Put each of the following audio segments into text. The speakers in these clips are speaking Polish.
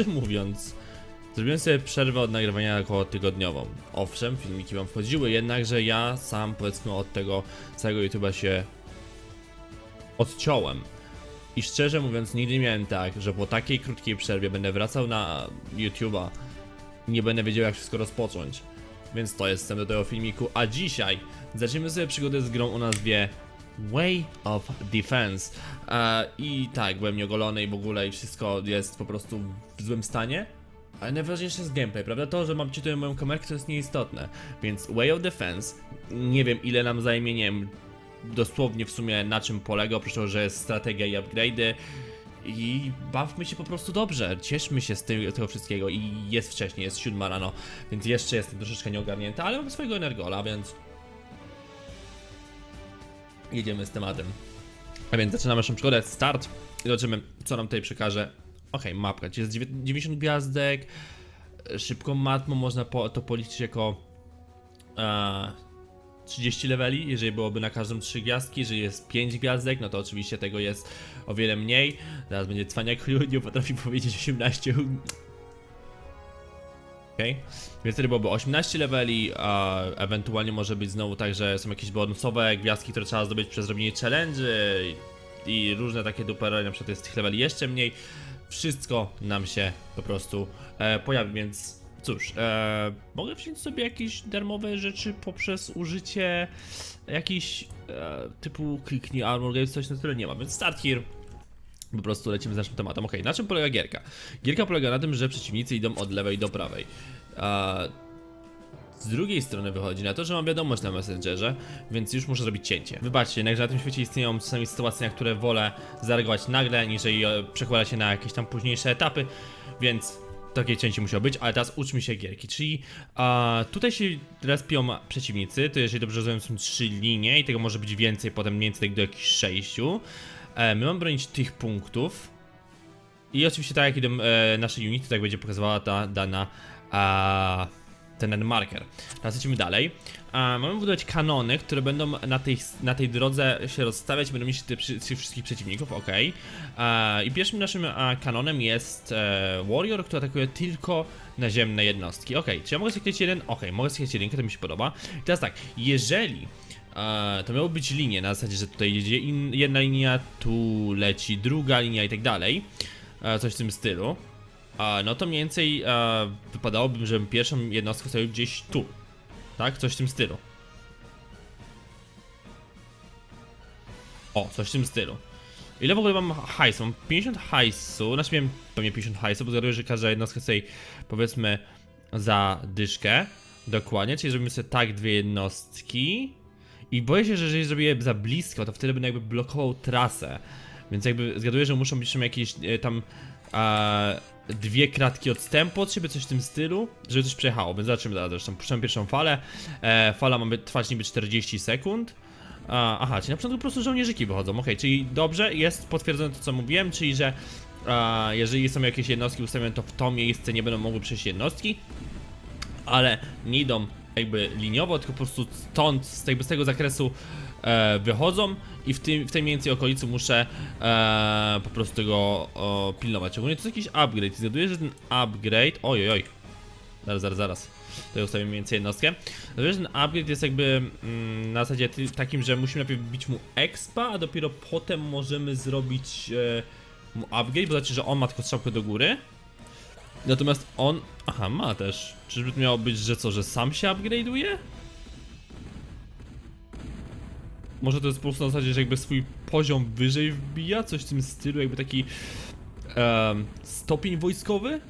szczerze mówiąc, zrobiłem sobie przerwę od nagrywania około tygodniową. Owszem, filmiki wam wchodziły, jednakże ja sam powiedzmy od tego całego YouTube'a się odciąłem. I szczerze mówiąc, nigdy nie miałem tak, że po takiej krótkiej przerwie będę wracał na YouTube'a i nie będę wiedział jak wszystko rozpocząć. Więc to jest wstęp do tego filmiku, a dzisiaj zaczniemy sobie przygodę z grą o nazwie Way of Defense. E, I tak, byłem nieogolony i w ogóle i wszystko jest po prostu w złym stanie. Ale najważniejsze jest gameplay, prawda? To, że mam tutaj moją kamerkę, to jest nieistotne. Więc Way of Defense, nie wiem ile nam zajmie, nie wiem dosłownie w sumie na czym polega, oprócz tego, że jest strategia i upgrade'y. I bawmy się po prostu dobrze, cieszmy się z tego, tego wszystkiego i jest wcześniej, jest siódma rano, więc jeszcze jestem troszeczkę nieogarnięty, ale mam swojego energola, więc jedziemy z tematem. A więc zaczynamy naszą przygodę, start i zobaczymy co nam tutaj przekaże. Okej, mapka, jest dziewię- 90 gwiazdek, szybką matmą można po, to policzyć jako e, 30 leveli, jeżeli byłoby na każdą 3 gwiazdki, jeżeli jest 5 gwiazdek, no to oczywiście tego jest o wiele mniej. Teraz będzie cwaniak nie potrafi powiedzieć 18. Więc wtedy byłoby 18 leveli, a ewentualnie może być znowu tak, że są jakieś bonusowe gwiazdki, które trzeba zdobyć przez robienie challenge i różne takie dupery, na przykład jest tych leveli jeszcze mniej. Wszystko nam się po prostu e, pojawi, więc cóż, e, mogę wziąć sobie jakieś darmowe rzeczy poprzez użycie jakichś e, typu kliknij armor games, coś na tyle nie ma, więc start here. Po prostu lecimy z naszym tematem. Okej, na czym polega gierka? Gierka polega na tym, że przeciwnicy idą od lewej do prawej. A z drugiej strony wychodzi na to, że mam wiadomość na Messengerze, więc już muszę zrobić cięcie. Wybaczcie, jednakże na tym świecie istnieją czasami sytuacje, na które wolę zareagować nagle, niżeli e, przekładać się na jakieś tam późniejsze etapy, więc takie cięcie musiało być, ale teraz uczmy się gierki, czyli a, tutaj się respią przeciwnicy, to jeżeli dobrze rozumiem są trzy linie i tego może być więcej, potem mniej więcej do jakichś sześciu. E, my mamy bronić tych punktów i oczywiście tak jak idą e, nasze unity, tak będzie pokazywała ta dana ten marker. Teraz lecimy dalej. Mamy budować kanony, które będą na tej, na tej drodze się rozstawiać, będą przy- tych wszystkich przeciwników, ok. I pierwszym naszym kanonem jest e, Warrior, który atakuje tylko naziemne jednostki. Ok, czy ja mogę sklikać jeden? Ok, mogę sklikać jedynkę, to mi się podoba. I teraz tak, jeżeli e, to miało być linie, na zasadzie, że tutaj jedzie in, jedna linia, tu leci druga linia i tak dalej, e, coś w tym stylu, a, no to mniej więcej e, wypadałoby, żebym pierwszą jednostkę stawił gdzieś tu. Tak? Coś w tym stylu. O, coś w tym stylu. Ile w ogóle mam hajsu? Mam 50 hajsu, znaczy miałem pewnie 50 hajsu, bo zgaduję, że każda jednostka sobie powiedzmy za dyszkę. Dokładnie, czyli zrobimy sobie tak dwie jednostki. I boję się, że jeżeli zrobię za blisko, to wtedy będę jakby blokował trasę. Więc jakby zgaduję, że muszą być jakieś e, tam e, dwie kratki odstępu od siebie, coś w tym stylu, żeby coś przejechało. Więc zobaczymy zaraz, zresztą puszczamy pierwszą falę. E, fala ma trwać niby 40 sekund. A, aha, czyli na początku po prostu żołnierzyki wychodzą, okej, czyli dobrze, jest potwierdzone to co mówiłem, czyli że jeżeli są jakieś jednostki ustawione, to w to miejsce nie będą mogły przejść jednostki, ale nie idą jakby liniowo, tylko po prostu stąd, z, jakby z tego zakresu e, wychodzą i w, tym, w tej mniej więcej okolicy muszę e, po prostu tego pilnować. Ogólnie to jest jakiś upgrade, zgaduję, że ten upgrade, oj, oj, zaraz, zaraz, zaraz, to ustawię mniej więcej jednostkę. Zgaduję, że ten upgrade jest jakby mm, na zasadzie takim, że musimy najpierw bić mu expa, a dopiero potem możemy zrobić e, mu upgrade, bo znaczy, że on ma tylko strzałkę do góry. Natomiast on. Aha, ma też. Czyżby to miało być, że co, że sam się upgrade'uje? Może to jest po prostu na zasadzie, że jakby swój poziom wyżej wbija, coś w tym stylu, jakby taki em, stopień wojskowy?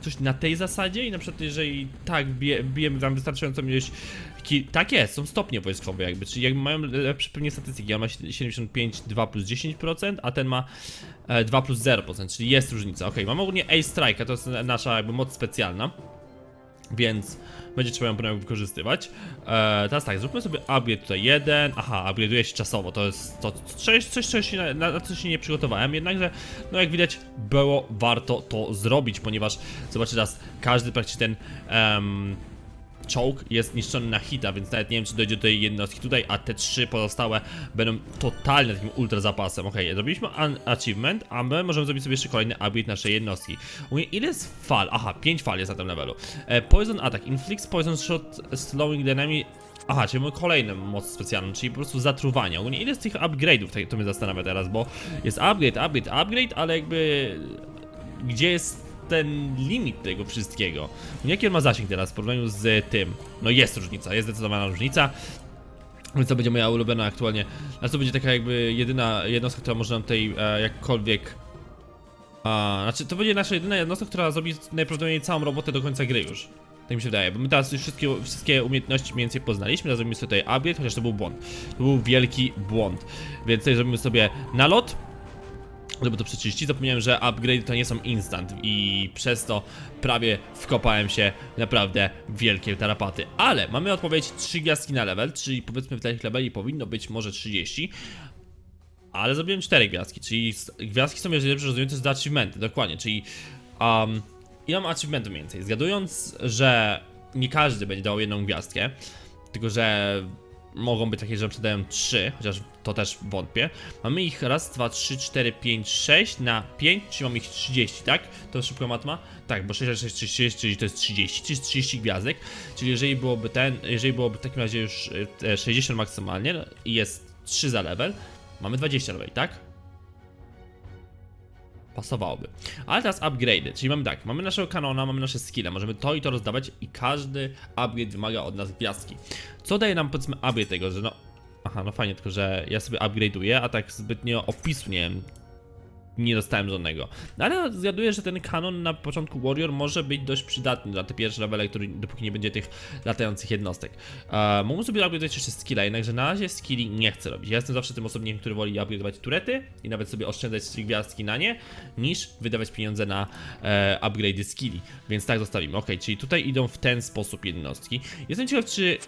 Coś na tej zasadzie i na przykład jeżeli tak bije, bijemy tam wystarczającą ilość ki- tak jest, są stopnie wojskowe jakby, czyli jakby mają lepsze pewnie statystyki, on ma 75, 2 plus 10%, a ten ma e, 2 plus 0%, czyli jest różnica. Ok, mamy ogólnie Ace Strike, to jest nasza jakby moc specjalna, więc będzie trzeba ją wykorzystywać. E, teraz tak, zróbmy sobie upgrade tutaj jeden, aha, upgrade'uje się czasowo, to jest to coś, coś, coś na, na, się nie przygotowałem, jednakże, no jak widać, było warto to zrobić, ponieważ, zobaczcie teraz, każdy praktycznie ten em, czołg jest niszczony na hita, więc nawet nie wiem, czy dojdzie do tej jednostki tutaj, a te trzy pozostałe będą totalnie takim ultra zapasem. Okej, zrobiliśmy an- achievement, a my możemy zrobić sobie jeszcze kolejny upgrade naszej jednostki. Mówię, ile jest fal? Aha, 5 fal jest na tym levelu. E, poison attack, inflicts poison shot, slowing the enemy Aha, czyli mamy kolejną moc specjalną, czyli po prostu zatruwanie. Ogólnie ile z tych upgrade'ów, tak to mnie zastanawia teraz, bo jest upgrade, upgrade, upgrade, ale jakby gdzie jest ten limit tego wszystkiego? Jaki on ma zasięg teraz w porównaniu z tym? No jest różnica, jest zdecydowana różnica. Więc to będzie moja ulubiona aktualnie. A to będzie taka jakby jedyna jednostka, która może nam tutaj e, jakkolwiek. A, znaczy to będzie nasza jedyna jednostka, która zrobi najprawdopodobniej całą robotę do końca gry już. Tak mi się wydaje, bo my teraz już wszystkie, wszystkie umiejętności mniej więcej poznaliśmy, teraz zrobimy sobie tutaj upgrade, chociaż to był błąd. To był wielki błąd. Więc tutaj zrobimy sobie nalot, żeby to przeczyścić, zapomniałem, że upgrade to nie są instant i przez to prawie wkopałem się w naprawdę wielkie tarapaty. Ale mamy odpowiedź 3 gwiazdki na level, czyli powiedzmy w tych leveli powinno być może 30. Ale zrobiłem 4 gwiazdki, czyli gwiazdki są, jeżeli dobrze rozumiem, to jest za achievementy, dokładnie, czyli um, ile mam achievementów mniej więcej? Zgadując, że nie każdy będzie dał jedną gwiazdkę, tylko że mogą być takie, że przydają 3, chociaż to też wątpię. Mamy ich raz, dwa, trzy, cztery, pięć, sześć na 5, czyli mamy ich 30, tak? To szybko matma? Tak, bo 6 razy 6, 30, czyli to jest 30, czyli jest 30 gwiazdek. Czyli jeżeli byłoby ten, jeżeli byłoby w takim razie już e, 60 maksymalnie no, i jest 3 za level, mamy 20 level, tak? Pasowałoby. Ale teraz upgrade, czyli mamy tak, mamy naszego kanona, mamy nasze skille, możemy to i to rozdawać i każdy upgrade wymaga od nas gwiazdki. Co daje nam powiedzmy upgrade tego, że no... Aha, no fajnie, tylko że ja sobie upgrade'uję, a tak zbytnio opisu nie wiem, nie dostałem żadnego. Ale zgaduję, że ten kanon na początku Warrior może być dość przydatny dla te pierwsze levele, który, dopóki nie będzie tych latających jednostek. E, mogę sobie upgrade'ować jeszcze skilla, jednakże na razie skilli nie chcę robić. Ja jestem zawsze tym osobnikiem, który woli upgrade'ować turety i nawet sobie oszczędzać 3 gwiazdki na nie, niż wydawać pieniądze na e, upgrade'y skilli. Więc tak zostawimy. Ok, czyli tutaj idą w ten sposób jednostki. Jestem ciekaw, czy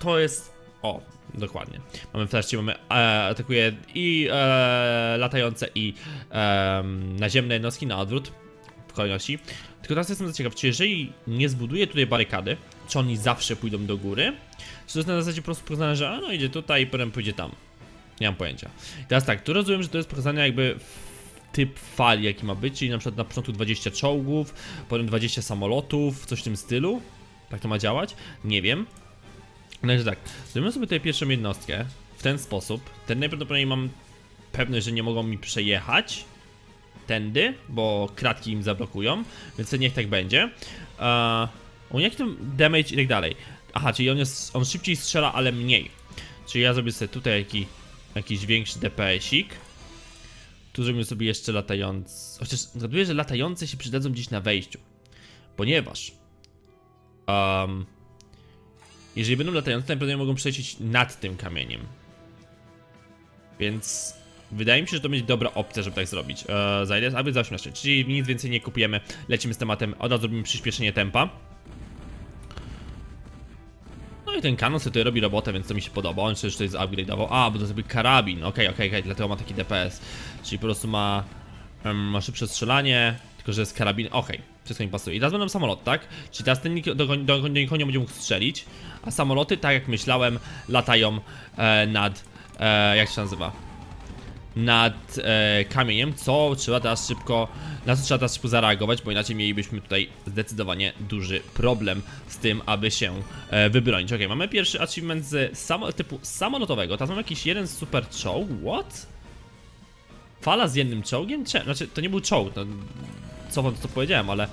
to jest o, dokładnie. Mamy trakcie, mamy e, atakuje i e, latające i e, naziemne jednostki na odwrót w kolejności. Tylko teraz jestem ciekaw, czy jeżeli nie zbuduję tutaj barykady, czy oni zawsze pójdą do góry, czy to jest na zasadzie po prostu pokazane, że a, no idzie tutaj i potem pójdzie tam. Nie mam pojęcia. I teraz tak, tu rozumiem, że to jest pokazane jakby typ fali, jaki ma być, czyli na przykład na początku 20 czołgów, potem 20 samolotów, coś w tym stylu. Tak to ma działać? Nie wiem. Także tak, zrobimy sobie tutaj pierwszą jednostkę w ten sposób. Ten najprawdopodobniej mam pewność, że nie mogą mi przejechać tędy, bo kratki im zablokują, więc niech tak będzie. Eee, on jaki tam damage i tak dalej. Aha, czyli on, jest, on szybciej strzela, ale mniej. Czyli ja zrobię sobie tutaj jaki, jakiś większy DPS-ik. Tu zrobimy sobie jeszcze latający. Chociaż zgaduję, że latające się przydadzą gdzieś na wejściu. Ponieważ. Um, jeżeli będą latające, najprawdopodobniej mogą przejść nad tym kamieniem. Więc wydaje mi się, że to będzie dobra opcja, żeby tak zrobić. Eee, za ile? Aby za 18, czyli nic więcej nie kupujemy. Lecimy z tematem, od razu zrobimy przyspieszenie tempa. No i ten kanon sobie tutaj robi robotę, więc to mi się podoba. On też tutaj upgrade'ował. A, bo to sobie karabin. Okej, okej, okej, dlatego ma taki DPS. Czyli po prostu ma, em, ma szybsze strzelanie, tylko że jest karabin. Okej, wszystko mi pasuje. I teraz będą samolot, tak? Czyli teraz ten do, do, do nikogo nie będzie mógł strzelić. A samoloty, tak jak myślałem, latają e, nad. E, jak się nazywa? nad e, kamieniem, co trzeba teraz szybko, na co trzeba teraz szybko zareagować, bo inaczej mielibyśmy tutaj zdecydowanie duży problem z tym, aby się e, wybronić. Ok, mamy pierwszy achievement z samo, typu samolotowego, teraz mamy jakiś jeden super czołg, what? Fala z jednym czołgiem? Cze znaczy, to nie był czołg, no, co wam to powiedziałem, ale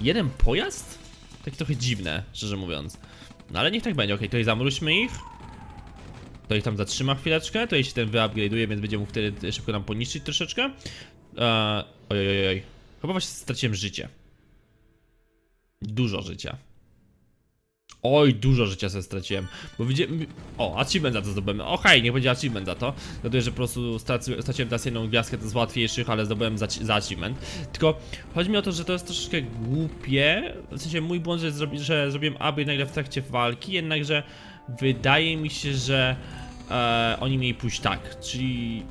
jeden pojazd? Takie trochę dziwne, szczerze mówiąc. No ale niech tak będzie, ok, tutaj zamruźmy ich. To ich tam zatrzyma chwileczkę, to jeśli ten wyupgrade'uje, więc będzie mógł wtedy szybko nam poniszczyć troszeczkę. Eee, oj, oj, oj. Chyba właśnie straciłem życie. Dużo życia. Oj, dużo życia sobie straciłem. Bo widziałem. O, achievement za to zdobyłem. Okej, niech będzie achievement za to. Zgaduję, że po prostu straci, straciłem teraz jedną gwiazdkę z łatwiejszych, ale zdobyłem za, za achievement. Tylko chodzi mi o to, że to jest troszeczkę głupie. W sensie mój błąd, że, zrobi, że zrobiłem upgrade nagle w trakcie walki, jednakże wydaje mi się, że e, oni mieli pójść tak. Czyli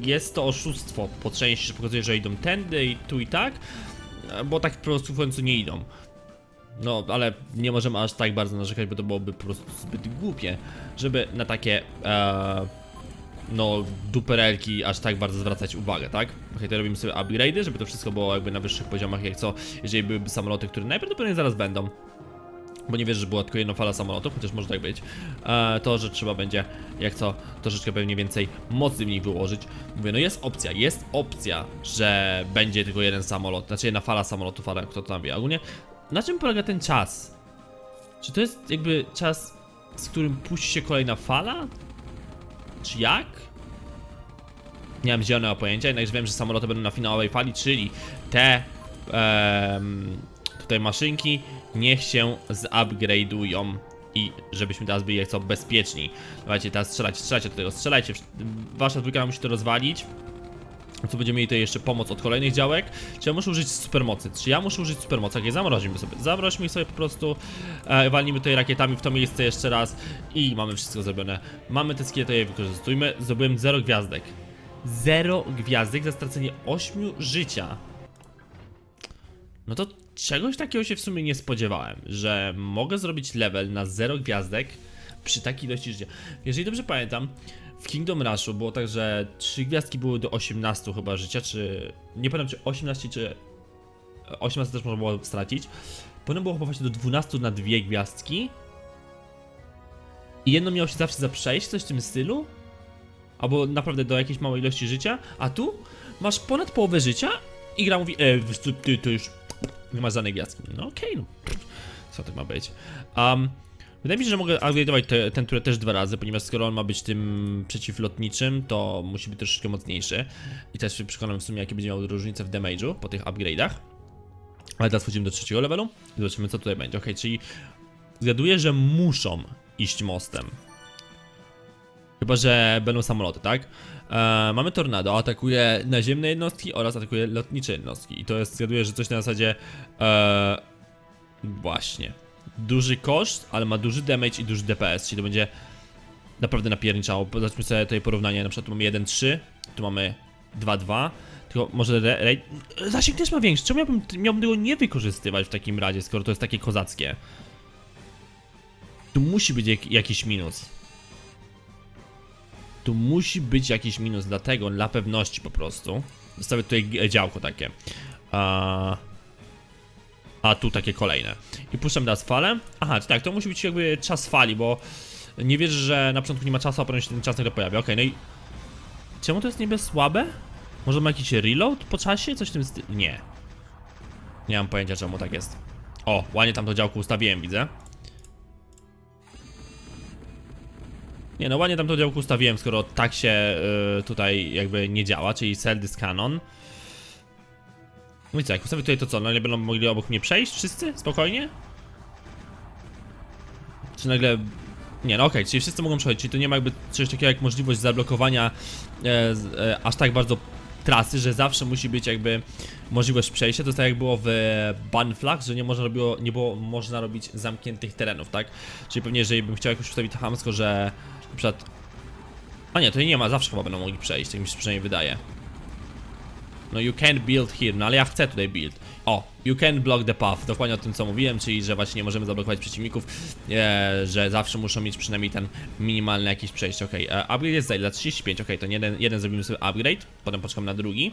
jest to oszustwo po części, że pokazuje, że idą tędy i tu i tak, e, bo tak po prostu w końcu nie idą. No, ale nie możemy aż tak bardzo narzekać, bo to byłoby po prostu zbyt głupie, żeby na takie, e, no, duperelki aż tak bardzo zwracać uwagę, tak? Okej, to robimy sobie upgrade'y, żeby to wszystko było jakby na wyższych poziomach, jak co, jeżeli byłyby samoloty, które najprawdopodobniej zaraz będą. Bo nie wierzę, że była tylko jedna fala samolotów, chociaż może tak być. E, to, że trzeba będzie, jak co, troszeczkę pewnie więcej mocy w nich wyłożyć. Mówię, no jest opcja, jest opcja, że będzie tylko jeden samolot, znaczy jedna fala samolotów, ale kto to tam wie. Ogólnie, na czym polega ten czas? Czy to jest jakby czas, z którym puści się kolejna fala? Czy jak? Nie mam zielonego pojęcia, jednakże wiem, że samoloty będą na finałowej fali, czyli te tutaj maszynki niech się zupgrade'ują i żebyśmy teraz byli jak co bezpieczni. Dawajcie, teraz strzelajcie, strzelajcie do tego, strzelajcie. Wasza dwójka musi to rozwalić. Co będziemy mieli tutaj jeszcze pomoc od kolejnych działek. Czy ja muszę użyć supermocy? Czy ja muszę użyć supermocy? Ok, zamrozimy sobie. Zamroźmy sobie po prostu. E, walnijmy tutaj rakietami w to miejsce jeszcze raz. I mamy wszystko zrobione. Mamy te skille, to je wykorzystujmy. Zdobyłem 0 gwiazdek. 0 gwiazdek za stracenie 8 życia. No to czegoś takiego się w sumie nie spodziewałem, że mogę zrobić level na 0 gwiazdek przy takiej ilości życia. Jeżeli dobrze pamiętam, w Kingdom Rushu było tak, że 3 gwiazdki były do 18 chyba życia, czy... Nie pamiętam czy 18 czy... 18 też można było stracić. Potem było chyba właśnie do 12 na 2 gwiazdki. I jedno miało się zawsze za przejść, coś w tym stylu. Albo naprawdę do jakiejś małej ilości życia. A tu masz ponad połowę życia i gra mówi, e, co, ty to już nie masz żadnej gwiazdki. No okej, no. Co to ma być? Um, wydaje mi się, że mogę upgrade'ować te, ten turę też dwa razy, ponieważ skoro on ma być tym przeciwlotniczym, to musi być troszeczkę mocniejszy. I też się przekonam w sumie, jakie będzie miał różnicę w damage'u po tych upgrade'ach. Ale teraz wchodzimy do trzeciego levelu i zobaczymy, co tutaj będzie. Ok, czyli zgaduję, że muszą iść mostem. Chyba, że będą samoloty, tak? E, mamy tornado, atakuje naziemne jednostki oraz atakuje lotnicze jednostki. I to jest, zgaduję, że coś na zasadzie. E, właśnie. Duży koszt, ale ma duży damage i duży DPS, czyli to będzie naprawdę napierniczało. Zobaczmy sobie tutaj porównanie. Na przykład tu mamy 1-3, tu mamy 2-2. Tylko może re, zasięg też ma większy. Czemu miałbym, miałbym tego nie wykorzystywać w takim razie, skoro to jest takie kozackie? Tu musi być jak, jakiś minus. Tu musi być jakiś minus, dlatego dla pewności po prostu zostawię tutaj działko takie. A, a tu takie kolejne. I puszczam teraz falę. Aha, tak, to musi być jakby czas fali, bo nie wierzę, że na początku nie ma czasu, a potem się ten czas nagle pojawia. Okej, no i czemu to jest niby słabe? Może ma jakiś reload po czasie? Coś w tym stylu? Nie. Nie mam pojęcia czemu tak jest. O, ładnie tam to działko ustawiłem, widzę. Nie no, ładnie tam to działko ustawiłem, skoro tak się y, tutaj jakby nie działa, czyli cell this cannon. No i co, jak ustawię tutaj to co, nagle będą mogli obok mnie przejść wszyscy? Spokojnie? Czy nagle... Nie no okej, czyli wszyscy mogą przechodzić, czyli to nie ma jakby czegoś takiego jak możliwość zablokowania e, e, aż tak bardzo trasy, że zawsze musi być jakby możliwość przejścia, to jest tak jak było w Banflag, że nie można było, nie było można robić zamkniętych terenów, tak? Czyli pewnie jeżeli bym chciał jakoś ustawić hamsko, że na przykład... A nie, to nie ma, zawsze chyba będą mogli przejść, tak mi się przynajmniej wydaje. No you can build here, no ale ja chcę tutaj build. O, you can block the path, dokładnie o tym co mówiłem, czyli że właśnie nie możemy zablokować przeciwników, e, że zawsze muszą mieć przynajmniej ten minimalny jakiś przejście, okej. Okay. Upgrade jest za ile? 35, okej, okay, to jeden, jeden zrobimy sobie upgrade, potem poczekam na drugi.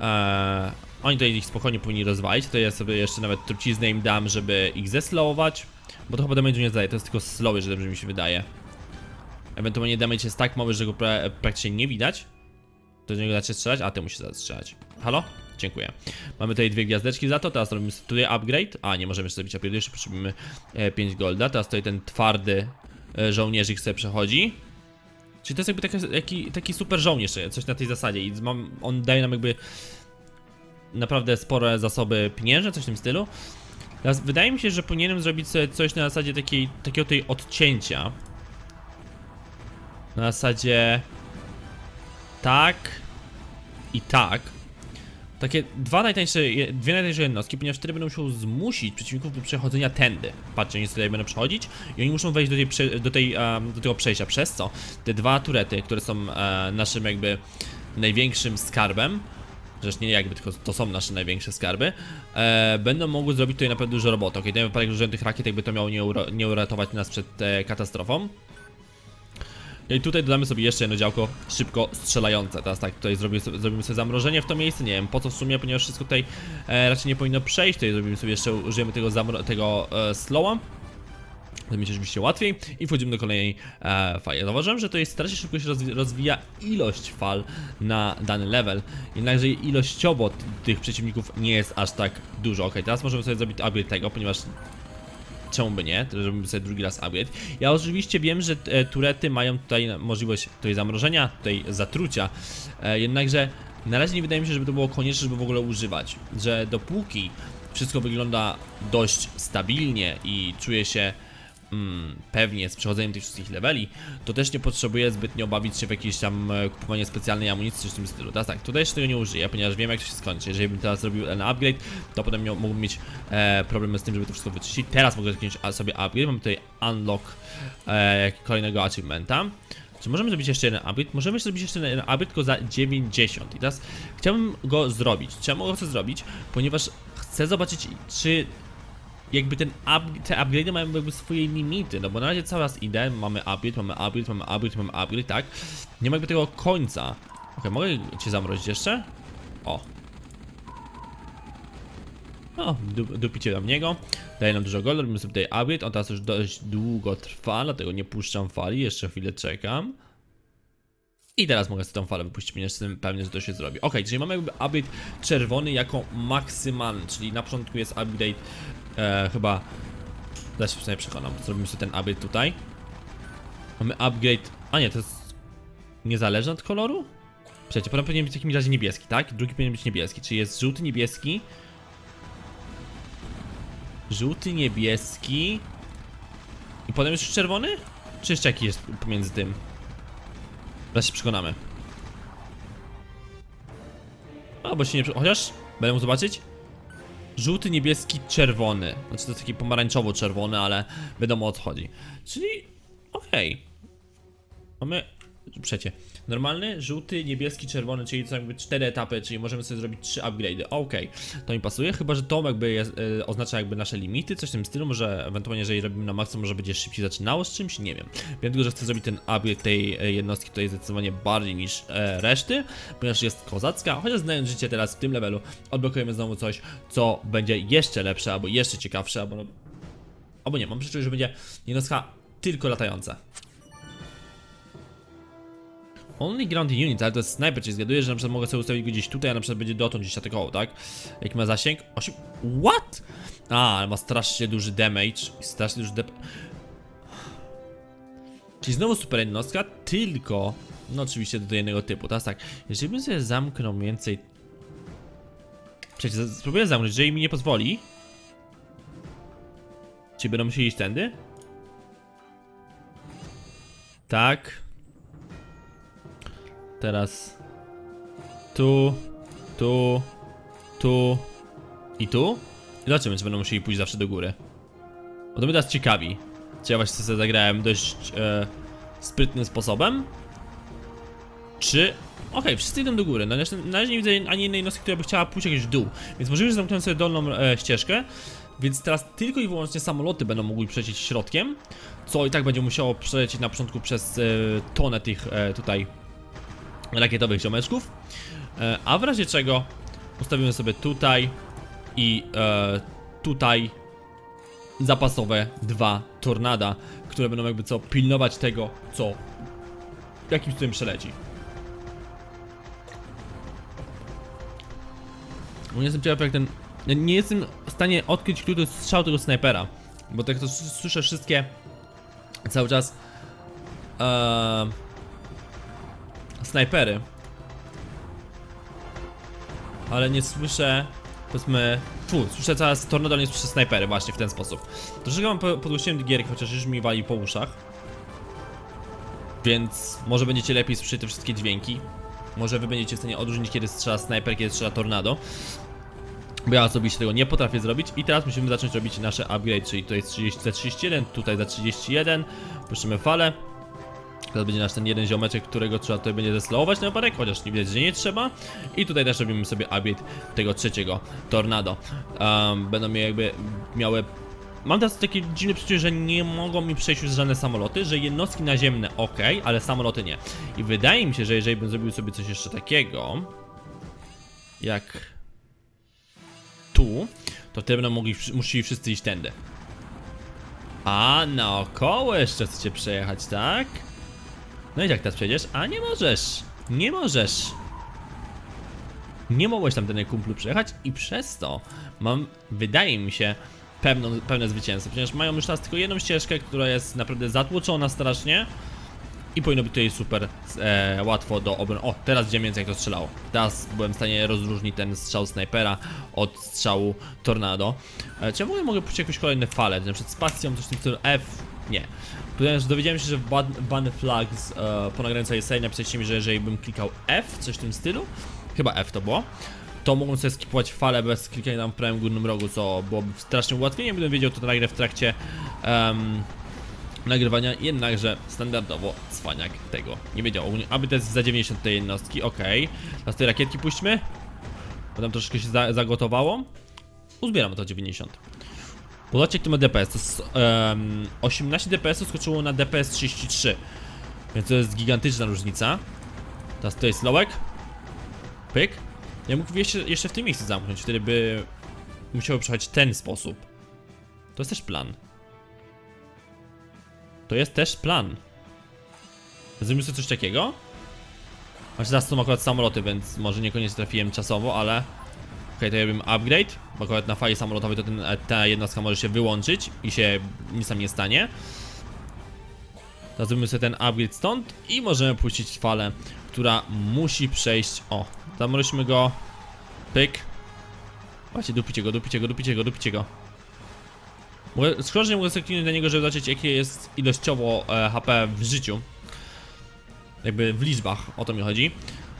E, oni tutaj ich spokojnie powinni rozwalić, to ja sobie jeszcze nawet truciznę im dam, żeby ich zeslowować, bo to chyba damage nie zdaje, to jest tylko slowy, że dobrze mi się wydaje. Ewentualnie damage jest tak mały, że go pra praktycznie nie widać. Do niego dacie strzelać, a ty musisz zastrzelać. Halo? Dziękuję. Mamy tutaj dwie gwiazdeczki za to, teraz robimy tutaj upgrade. A, nie możemy jeszcze zrobić upgrade, jeszcze potrzebujemy e, 5 golda. Teraz tutaj ten twardy e, żołnierzyk sobie przechodzi. Czyli to jest jakby taki, taki, taki super żołnierz, e, coś na tej zasadzie. I mam, on daje nam jakby naprawdę spore zasoby pieniężne, coś w tym stylu. Teraz wydaje mi się, że powinienem zrobić sobie coś na zasadzie takiej, takiego tutaj odcięcia. Na zasadzie tak i tak. Takie dwa najtańsze, dwie najtańsze jednostki, ponieważ wtedy będą musiał zmusić przeciwników do przechodzenia tędy. Patrzcie, oni tutaj będą przechodzić i oni muszą wejść do, tej, do, tej, do tego przejścia, przez co te dwa turety, które są e, naszym jakby największym skarbem, Zresztą nie jakby, tylko to są nasze największe skarby, e, będą mogły zrobić tutaj naprawdę dużo roboty. Okay, ten wypadek użyłem tych rakiet, jakby to miało nie, uro, nie uratować nas przed e, katastrofą. I tutaj dodamy sobie jeszcze jedno działko szybko strzelające. Teraz tak, tutaj zrobimy sobie, zrobimy sobie zamrożenie w to miejsce. Nie wiem po co w sumie, ponieważ wszystko tutaj e, raczej nie powinno przejść. Tutaj zrobimy sobie jeszcze, użyjemy tego, tego e, slowa. To będzie oczywiście łatwiej i wchodzimy do kolejnej e, fali. Zauważyłem, że to jest strasznie szybko się rozwi rozwija ilość fal na dany level, jednakże ilościowo tych przeciwników nie jest aż tak dużo. Ok, teraz możemy sobie zrobić upgrade tego, ponieważ czemu by nie, zrobimy sobie drugi raz upgrade. Ja oczywiście wiem, że e, turety mają tutaj możliwość tutaj zamrożenia, tutaj zatrucia, e, jednakże na razie nie wydaje mi się, żeby to było konieczne, żeby w ogóle używać, że dopóki wszystko wygląda dość stabilnie i czuję się mm, pewnie z przechodzeniem tych wszystkich leveli, to też nie potrzebuję zbytnio bawić się w jakieś tam e, kupowanie specjalnej amunicji czy w tym stylu. Teraz tak, tutaj jeszcze tego nie użyję, ponieważ wiem jak to się skończy. Jeżeli bym teraz zrobił ten upgrade, to potem mógłbym mieć e, problemy z tym, żeby to wszystko wyczyścić. Teraz mogę zacząć sobie upgrade, mam tutaj unlock e, kolejnego achievementa. Czy możemy zrobić jeszcze jeden upgrade? Możemy zrobić jeszcze jeden upgrade tylko za 90. I teraz chciałbym go zrobić. Czemu go chcę zrobić? Ponieważ chcę zobaczyć, czy jakby ten up, te upgrade'y mają jakby swoje limity, no bo na razie cały raz idę, mamy upgrade, mamy upgrade, mamy upgrade, mamy upgrade, tak? Nie ma jakby tego końca. Okej, mogę cię zamrozić jeszcze? O. O, du, dupicie nam niego. Daje nam dużo golda, robimy sobie tutaj upgrade, on teraz już dość długo trwa, dlatego nie puszczam fali, jeszcze chwilę czekam. I teraz mogę sobie tą falę wypuścić, ponieważ jestem pewny, że to się zrobi. Ok, czyli mamy jakby upgrade czerwony jako maksymalny, czyli na początku jest upgrade e, chyba... Zaraz się przynajmniej przekonam. Zrobimy sobie ten upgrade tutaj. Mamy upgrade... A nie, to jest... Niezależny od koloru? Przecież potem powinien być w takim razie niebieski, tak? Drugi powinien być niebieski, czyli jest żółty, niebieski... Żółty, niebieski... I potem już czerwony? Czy jeszcze jakiś jest pomiędzy tym? Zaraz się przekonamy. A, bo się nie... Chociaż... Będę mógł zobaczyć? Żółty, niebieski, czerwony. Znaczy to taki pomarańczowo-czerwony, ale wiadomo o co chodzi. Czyli... Okej. Mamy... Przecie. Normalny, żółty, niebieski, czerwony, czyli są jakby cztery etapy, czyli możemy sobie zrobić trzy upgrade'y. Okej, to mi pasuje, chyba że to jakby jest, e, oznacza jakby nasze limity, coś w tym stylu, może ewentualnie jeżeli robimy na maksimum, może będzie szybciej zaczynało z czymś, nie wiem. Wiem tylko, że chcę zrobić ten upgrade tej e, jednostki tutaj zdecydowanie bardziej niż e, reszty, ponieważ jest kozacka, chociaż znając życie teraz w tym levelu, odblokujemy znowu coś, co będzie jeszcze lepsze, albo jeszcze ciekawsze, albo albo nie, mam przeczuć, że będzie jednostka tylko latająca. Only ground unit, ale to jest sniper, czyli zgaduję, że na przykład mogę sobie ustawić go gdzieś tutaj, a na przykład będzie dotąd gdzieś atakował, tak? Jaki ma zasięg? 8... What? A, ale ma strasznie duży damage i strasznie duży dep... Czyli znowu super jednostka, tylko... No oczywiście do jednego typu, teraz tak, jeżeli bym sobie zamknął więcej... Przecież spróbuję zamknąć, jeżeli mi nie pozwoli... Czy będą musieli iść tędy? Tak. Teraz tu, tu, tu i tu. I zobaczymy, czy będą musieli pójść zawsze do góry. Bo to mnie teraz ciekawi. Czy ja właśnie sobie zagrałem dość e, sprytnym sposobem? Czy... Okej, wszyscy idą do góry. Na razie, na razie nie widzę ani jednej jednostki, która by chciała pójść jakieś w dół. Więc możliwe, że zamknąłem sobie dolną e, ścieżkę. Więc teraz tylko i wyłącznie samoloty będą mogły przejść środkiem. Co i tak będzie musiało przelecieć na początku przez e, tonę tych e, tutaj rakietowych ziomeczków. E, a w razie czego ustawimy sobie tutaj i e, tutaj zapasowe dwa tornada, które będą jakby co pilnować tego, co jakimś cudem przeleci. Nie jestem ciekaw jak ten... Nie jestem w stanie odkryć, który jest strzał tego snajpera. Bo tak to słyszę wszystkie cały czas e, snajpery. Ale nie słyszę, powiedzmy, fu, słyszę teraz tornado, nie słyszę snajpery właśnie w ten sposób. Troszeczkę po- podgłosiłem gierki, chociaż już mi wali po uszach. Więc może będziecie lepiej słyszeć te wszystkie dźwięki. Może wy będziecie w stanie odróżnić, kiedy strzela snajper, kiedy strzela tornado. Bo ja osobiście tego nie potrafię zrobić i teraz musimy zacząć robić nasze upgrade, czyli tutaj jest 30 za 31, tutaj za 31, puszczymy falę. Teraz będzie nasz ten jeden ziomeczek, którego trzeba tutaj będzie zeslowować na wypadek, chociaż nie widać, że nie trzeba. I tutaj też robimy sobie upgrade tego trzeciego Tornado. Um, będą mi jakby miały... Mam teraz takie dziwne przeczucie, że nie mogą mi przejść już żadne samoloty, że jednostki naziemne ok, ale samoloty nie. I wydaje mi się, że jeżeli bym zrobił sobie coś jeszcze takiego, jak tu, to wtedy będą mogli, musieli wszyscy iść tędy. A naokoło jeszcze chcecie przejechać, tak? No i jak teraz przejdziesz? A nie możesz! Nie możesz! Nie mogłeś tam ten kumplu przejechać i przez to mam, wydaje mi się, pewną, pewne zwycięstwo. Ponieważ mają już teraz tylko jedną ścieżkę, która jest naprawdę zatłoczona strasznie. I powinno być tutaj super e, łatwo do obrony. O, teraz widziałem więcej jak to strzelało. Teraz byłem w stanie rozróżnić ten strzał snajpera od strzału tornado. E, czy ja w ogóle mogę puścić jakąś kolejne fale? Na przykład spacją, coś w tym stylu F? Nie. Ponieważ dowiedziałem się, że ban, ban flags e, po nagraniu serii napisaliście mi, że jeżeli bym klikał F, coś w tym stylu, chyba F to było, to mogą sobie skipować falę bez klikania w prawym górnym rogu, co byłoby strasznym ułatwieniem, gdybym wiedział to nagle w trakcie em, nagrywania, jednakże standardowo cwaniak tego nie wiedział. Aby to jest za 90 tej jednostki, ok. Teraz te rakietki puśćmy, bo tam troszeczkę się za, zagotowało. Uzbieramy to 90. Zobaczcie jak to ma DPS, to jest em, 18 DPS skoczyło na DPS 33 Więc to jest gigantyczna różnica. Teraz to jest lołek Pyk. Ja mógł jeszcze, jeszcze w tym miejscu zamknąć, wtedy by musiało przejechać ten sposób. To jest też plan. To jest też plan. Zrobimy sobie coś takiego. Znaczy teraz są akurat samoloty, więc może niekoniecznie trafiłem czasowo, ale Okej, to ja bym upgrade, akurat na fali samolotowej to ten, e, ta jednostka może się wyłączyć i się nic tam nie stanie. Zrobimy sobie ten upgrade stąd i możemy puścić falę, która musi przejść. O, zamroźmy go. Pyk. Właśnie, dupicie go, dupicie go, dupicie go, dupicie go. Mogę, szkoda, że nie mogę sobie kliknąć na niego, żeby zobaczyć jakie jest ilościowo e, HP w życiu. Jakby w liczbach, o to mi chodzi.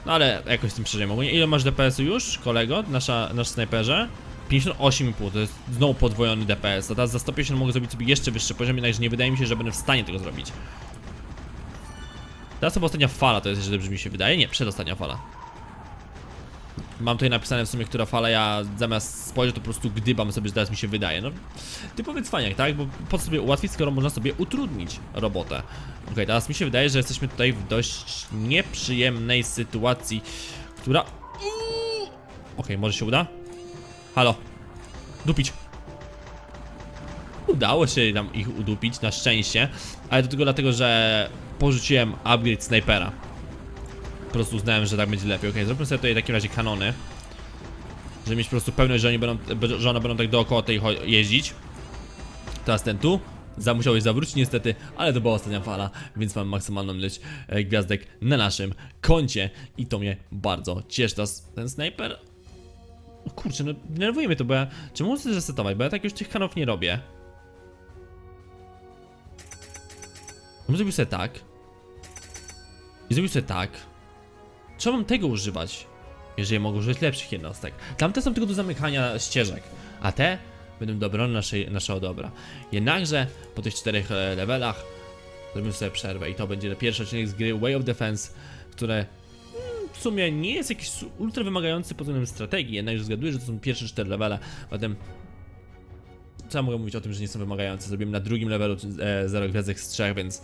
No ale jakoś z tym. Ogólnie ile masz DPS-u już, kolego, nasza, nasz snajperze? 58,5 to jest znowu podwojony DPS. To teraz za 150 mogę zrobić sobie jeszcze wyższy poziom, jednakże nie wydaje mi się, że będę w stanie tego zrobić. Teraz chyba ostatnia fala to jest, jeżeli dobrze mi się wydaje. Nie, przedostatnia fala. Mam tutaj napisane w sumie, która fala ja zamiast spojrzeć to po prostu gdybam sobie, że teraz mi się wydaje. No, typowy cwaniak, tak? Bo po co sobie ułatwić, skoro można sobie utrudnić robotę. Okej, teraz mi się wydaje, że jesteśmy tutaj w dość nieprzyjemnej sytuacji, która... Okej, może się uda? Halo. Dupić. Udało się nam ich udupić, na szczęście, ale to tylko dlatego, że porzuciłem upgrade snajpera. Po prostu uznałem, że tak będzie lepiej. Okej, zróbmy sobie tutaj w takim razie kanony. Żeby mieć po prostu pewność, że, oni będą, że one będą tak dookoła tej jeździć. Teraz ten tu. Za, musiałeś zawrócić niestety, ale to była ostatnia fala, więc mam maksymalną ilość e, gwiazdek na naszym koncie i to mnie bardzo cieszy. Teraz ten snajper... O kurczę, no denerwuje to, bo ja... Czy sobie zresetować, bo ja tak już tych kanów nie robię. Bym zrobił sobie tak. I zrobił sobie tak. Trzeba mam tego używać, jeżeli mogę użyć lepszych jednostek. Tamte są tylko do zamykania ścieżek, a te będą do obrony naszej, naszego dobra. Jednakże po tych czterech e, levelach zrobimy sobie przerwę i to będzie pierwszy odcinek z gry Way of Defense, które w sumie nie jest jakiś ultra wymagający pod względem strategii, jednakże zgaduję, że to są pierwsze cztery levele, potem co ja mogę mówić o tym, że nie są wymagające? Zrobiłem na drugim levelu e, 0 gwiazdek z 3, więc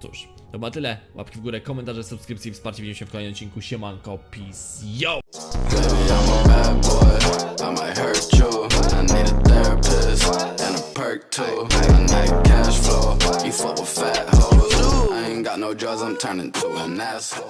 cóż, to chyba tyle. Łapki w górę, komentarze, subskrypcje i wsparcie. Widzimy się w kolejnym odcinku. Siemanko, peace, yo! Baby,